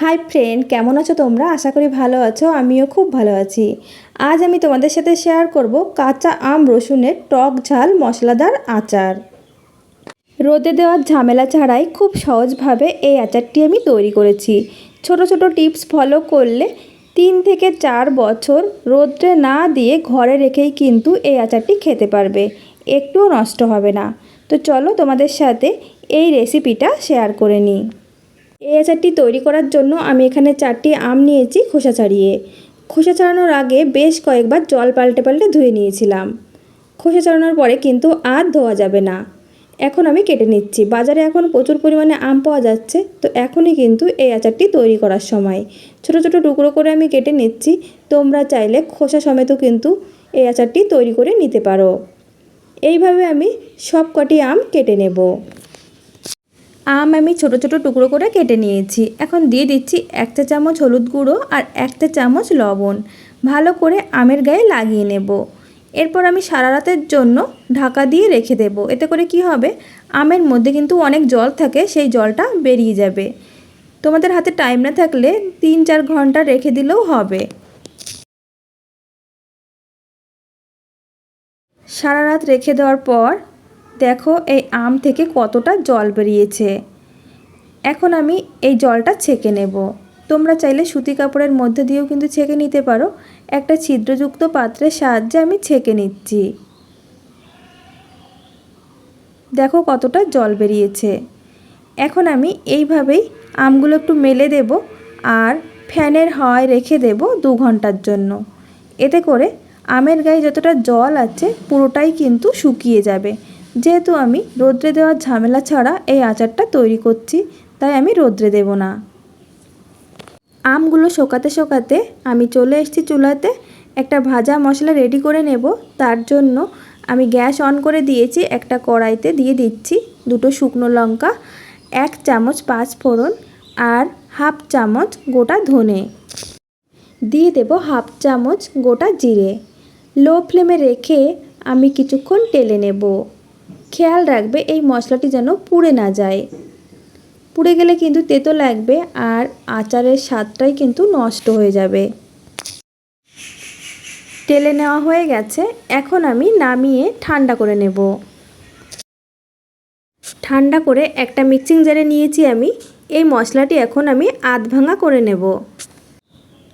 Hi friend কেমন আছো তোমরা? আশা করি ভালো আছো, আমিও খুব ভালো আছি। আজ আমি তোমাদের সাথে শেয়ার করব কাঁচা আম রসুনের টক ঝাল মশলাদার আচার। রোদে দেওয়ার ঝামেলা ছাড়াই খুব সহজভাবে এই আচারটি আমি তৈরি করেছি। ছোট ছোট টিপস ফলো করলে তিন থেকে চার বছর রোদ্রে না দিয়ে ঘরে রেখেই কিন্তু এই আচারটি খেতে পারবে। একটুও নষ্ট হবে না। তো চলো তোমাদের সাথে এই রেসিপিটা শেয়ার করে নিই। এই আচারটি তৈরি করার জন্য আমি এখানে চারটি আম নিয়েছি খোসা ছাড়িয়ে। খোসা ছাড়ানোর আগে বেশ কয়েকবার জল পাল্টে পাল্টে ধুয়ে নিয়েছিলাম। খোসা ছাড়ানোর পরে কিন্তু আর ধোয়া যাবে না। এখন আমি কেটে নিচ্ছি। বাজারে এখন প্রচুর পরিমাণে আম পাওয়া যাচ্ছে, তো এখনই কিন্তু এই আচারটি তৈরি করার সময়। ছোট ছোট টুকরো করে আমি কেটে নিচ্ছি। তোমরা চাইলে খোসা সমেতও কিন্তু এই আচারটি তৈরি করে নিতে পারো। এইভাবে আমি সব কটি আম কেটে নেব। আম আমি ছোট ছোট টুকরো করে কেটে নিয়েছি। এখন দিয়ে দিচ্ছি এক চা চামচ হলুদ গুঁড়ো আর এক চা চামচ লবণ। ভালো করে আমের গায়ে লাগিয়ে নেব। এরপর আমি সারা রাতের জন্য ঢাকা দিয়ে রেখে দেব। এতে করে কি হবে? আমের মধ্যে কিন্তু অনেক জল থাকে, সেই জলটা বেরিয়ে যাবে। তোমাদের হাতে টাইম না থাকলে তিন চার ঘণ্টা রেখে দিলেও হবে। সারা রাত রেখে দেওয়ার পর দেখো এই আম থেকে কতটা জল বেরিয়েছে। এখন আমি এই জলটা ছেঁকে নেব। তোমরা চাইলে সুতি কাপড়ের মধ্যে দিয়েও কিন্তু ছেঁকে নিতে পারো। একটা ছিদ্রযুক্ত পাত্রের সাহায্যে আমি ছেঁকে নিচ্ছি। দেখো কতটা জল বেরিয়েছে। এখন আমি এইভাবেই আমগুলো একটু মেলে দেব আর ফ্যানের হাওয়ায় রেখে দেব দু ঘণ্টার জন্য। এতে করে আমের গায়ে যতটা জল আছে পুরোটাই কিন্তু শুকিয়ে যাবে। যেহেতু আমি রোদ্রে দেওয়ার ঝামেলা ছাড়া এই আচারটা তৈরি করছি, তাই আমি রোদ্রে দেব না। আমগুলো শোকাতে শোকাতে আমি চলে এসেছি চুলাতে। একটা ভাজা মশলা রেডি করে নেব। তার জন্য আমি গ্যাস অন করে দিয়েছি, একটা কড়াইতে দিয়ে দিচ্ছি দুটো শুকনো লঙ্কা, এক চামচ পাঁচ ফোড়ন আর হাফ চামচ গোটা ধনে। দিয়ে দেব হাফ চামচ গোটা জিরে। লো ফ্লেমে রেখে আমি কিছুক্ষণ টেলে নেব। খেয়াল রাখবে এই মশলাটি যেন পুড়ে না যায়। পুড়ে গেলে কিন্তু তেতো লাগবে আর আচারের স্বাদটাই কিন্তু নষ্ট হয়ে যাবে। টেলে নেওয়া হয়ে গেছে। এখন আমি নামিয়ে ঠান্ডা করে নেব। ঠান্ডা করে একটা মিক্সিং জারে নিয়েছি আমি। এই মশলাটি এখন আমি আধ ভাঙা করে নেব।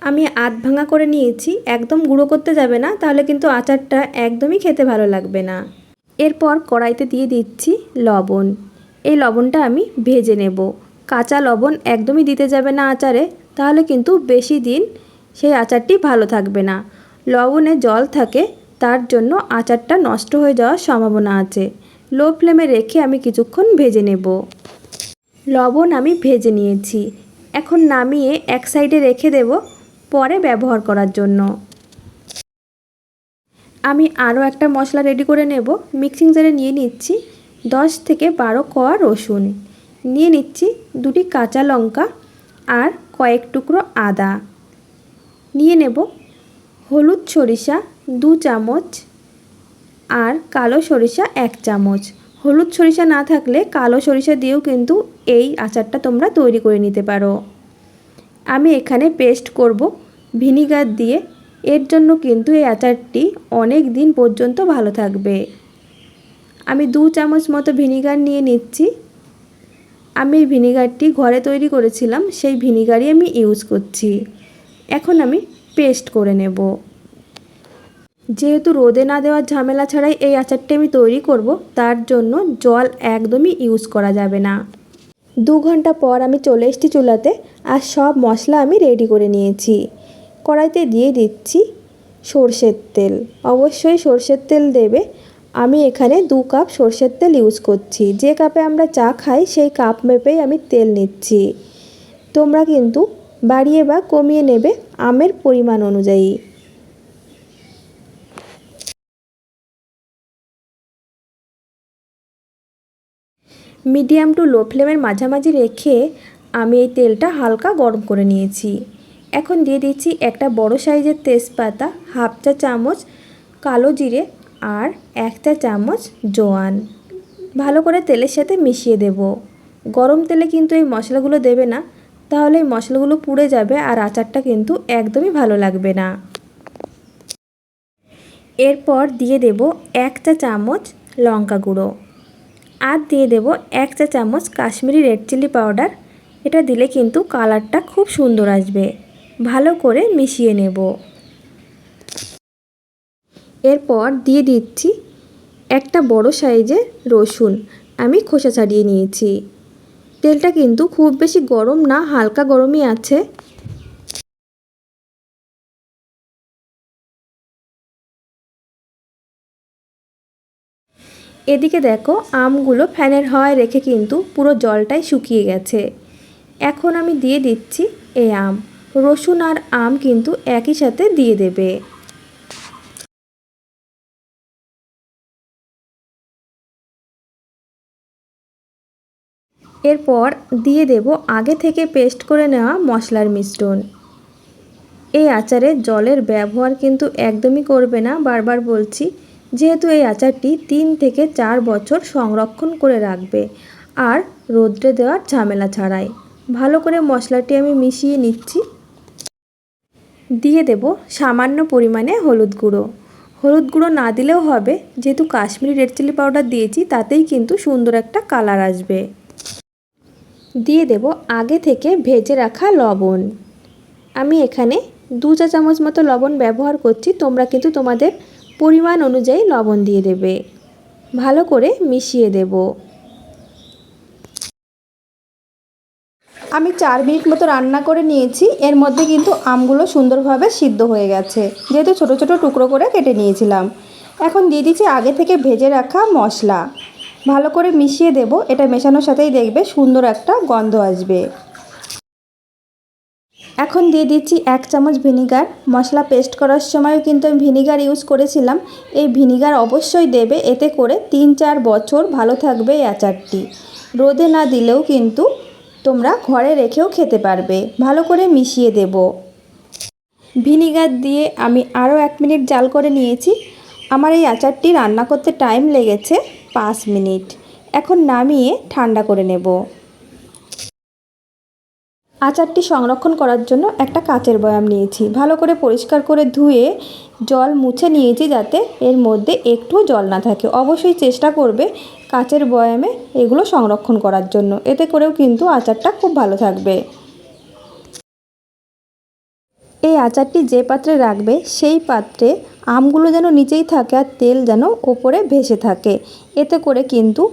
আমি আধ ভাঙা করে নিয়েছি। একদম গুঁড়ো করতে যাবে না, তাহলে কিন্তু আচারটা একদমই খেতে ভালো লাগবে না। এরপর কড়াইতে দিয়ে দিচ্ছি লবণ। এই লবণটা আমি ভেজে নেব। কাঁচা লবণ একদমই দিতে যাবে না আচারে, তাহলে কিন্তু বেশি দিন সেই আচারটি ভালো থাকবে না। লবণে জল থাকে, তার জন্য আচারটা নষ্ট হয়ে যাওয়ার সম্ভাবনা আছে। লো ফ্লেমে রেখে আমি কিছুক্ষণ ভেজে নেব। লবণ আমি ভেজে নিয়েছি। এখন নামিয়ে এক সাইডে রেখে দেব পরে ব্যবহার করার জন্য। আমি আরও একটা মশলা রেডি করে নেব। মিক্সিং জারে নিয়ে নিচ্ছি দশ থেকে বারো কোয়া রসুন। নিয়ে নিচ্ছি দুটি কাঁচা লঙ্কা আর কয়েক টুকরো আদা। নিয়ে নেব হলুদ সরিষা দু চামচ আর কালো সরিষা এক চামচ। হলুদ সরিষা না থাকলে কালো সরিষা দিয়েও কিন্তু এই আচারটা তোমরা তৈরি করে নিতে পারো। আমি এখানে পেস্ট করব ভিনিগার দিয়ে এর জন্য কিন্তু এই আচারটি অনেক দিন পর্যন্ত ভালো থাকবে। আমি দু চামচ মতো ভিনিগার নিয়ে নিচ্ছি। আমি এই ভিনিগারটি ঘরে তৈরি করেছিলাম, সেই ভিনিগারই আমি ইউজ করছি। এখন আমি পেস্ট করে নেব। যেহেতু রোদে না দেওয়ার ঝামেলা ছাড়াই এই আচারটি আমি তৈরি করব, তার জন্য জল একদমই ইউজ করা যাবে না। দু ঘণ্টা পর আমি চলে এসেছি চুলাতে, আর সব মশলা আমি রেডি করে নিয়েছি। কড়াইতে দিয়ে দিচ্ছি সর্ষের তেল। অবশ্যই সর্ষের তেল দেবে। আমি এখানে দু কাপ সর্ষের তেল ইউজ করছি। যে কাপে আমরা চা খাই, সেই কাপ মেপেই আমি তেল নিচ্ছি। তোমরা কিন্তু বাড়িয়ে বা কমিয়ে নেবে আমের পরিমাণ অনুযায়ী। মিডিয়াম টু লো ফ্লেমের মাঝামাঝি রেখে আমি এই তেলটা হালকা গরম করে নিয়েছি। এখন দিয়ে দিচ্ছি একটা বড় সাইজের তেজপাতা, হাফ চা চামচ কালো জিরে আর এক চা চামচ জোয়ান। ভালো করে তেলের সাথে মিশিয়ে দেব। গরম তেলে কিন্তু এই মশলাগুলো দেবে না, তাহলে এই মশলাগুলো পুড়ে যাবে আর আচারটা কিন্তু একদমই ভালো লাগবে না। এরপর দিয়ে দেব এক চা চামচ লঙ্কা গুঁড়ো আর দিয়ে দেব এক চা চামচ কাশ্মীরি রেড চিলি পাউডার। এটা দিলে কিন্তু কালারটা খুব সুন্দর আসবে। ভালো করে মিশিয়ে নেব। এরপর দিয়ে দিচ্ছি একটা বড় সাইজের রসুন। আমি খোসা ছাড়িয়ে নিয়েছি। তেলটা কিন্তু খুব বেশি গরম না, হালকা গরমই আছে। এদিকে দেখো, আমগুলো ফ্যানের হাওয়ায় রেখে কিন্তু পুরো জলটাই শুকিয়ে গেছে। এখন আমি দিয়ে দিচ্ছি এই আম। রসুন আর আম কিন্তু একই সাথে দিয়ে দেবে। এরপর দিয়ে দেব আগে থেকে পেস্ট করে নেওয়া মশলার মিশ্রণ। এই আচারে জলের ব্যবহার কিন্তু একদমই করবে না, বারবার বলছি। যেহেতু এই আচারটি তিন থেকে চার বছর সংরক্ষণ করে রাখবে আর রোদ্রে দেওয়ার ঝামেলা ছাড়াই। ভালো করে মশলাটি আমি মিশিয়ে নিচ্ছি। দিয়ে দেব সামান্য পরিমাণে হলুদ গুঁড়ো। হলুদ গুঁড়ো না দিলেও হবে, যেহেতু কাশ্মীরি রেড চিলি পাউডার দিয়েছি, তাতেই কিন্তু সুন্দর একটা কালার আসবে। দিয়ে দেব আগে থেকে ভেজে রাখা লবণ। আমি এখানে দু চা চামচ মতো লবণ ব্যবহার করছি, তোমরা কিন্তু তোমাদের পরিমাণ অনুযায়ী লবণ দিয়ে দেবে। ভালো করে মিশিয়ে দেব। আমি চার মিনিট মতো রান্না করে নিয়েছি। এর মধ্যে কিন্তু আমগুলো সুন্দরভাবে সিদ্ধ হয়ে গেছে। যেহেতু ছোট ছোট টুকরো করে কেটে নিয়েছিলাম। এখন দিয়ে দিচ্ছি আগে থেকে ভেজে রাখা মশলা। ভালো করে মিশিয়ে দেব। এটা মেশানোর সাথেই দেখবে সুন্দর একটা গন্ধ আসবে। এখন দিয়ে দিচ্ছি এক চামচ ভিনিগার। মশলা পেস্ট করার সময়ও কিন্তু আমি ভিনিগার ইউজ করেছিলাম। এই ভিনিগার অবশ্যই দেবে। এতে করে তিন চার বছর ভালো থাকবে এই আচারটি। রোদে না দিলেও কিন্তু তোমরা ঘরে রেখেও খেতে পারবে। ভালো করে মিশিয়ে দেব। ভিনিগার দিয়ে আমি আরও এক মিনিট জাল করে নিয়েছি। আমার এই আচারটি রান্না করতে টাইম লেগেছে পাঁচ মিনিট। এখন নামিয়ে ঠান্ডা করে নেব। আচারটি সংরক্ষণ করার জন্য একটা কাচের বয়াম নিয়েছি। ভালো করে পরিষ্কার করে ধুয়ে জল মুছে নিয়েছি যাতে এর মধ্যে একটু জল না থাকে। অবশ্যই চেষ্টা করবে কাচের বয়ামে এগুলো সংরক্ষণ করার জন্য। এতে করেও কিন্তু আচারটা খুব ভালো থাকবে। এই আচারটি যে পাত্রে রাখবে, সেই পাত্রে আমগুলো যেন নিচেই থাকে আর তেল যেন ওপরে ভেসে থাকে। এতে করে কিন্তু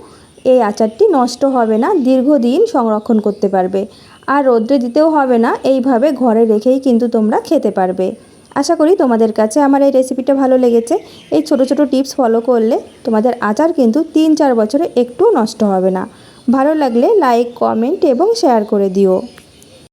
এই আচারটি নষ্ট হবে না, দীর্ঘদিন সংরক্ষণ করতে পারবে। আর রোদ্রে দিতেও হবে না, এইভাবে ঘরে রেখেই কিন্তু তোমরা খেতে পারবে। আশা করি তোমাদের কাছে আমার এই রেসিপিটা ভালো লেগেছে। এই ছোট ছোট টিপস ফলো করলে তোমাদের আচার কিন্তু তিন চার বছরে একটু নষ্ট হবে না। ভালো লাগলে লাইক কমেন্ট এবং শেয়ার করে দিও।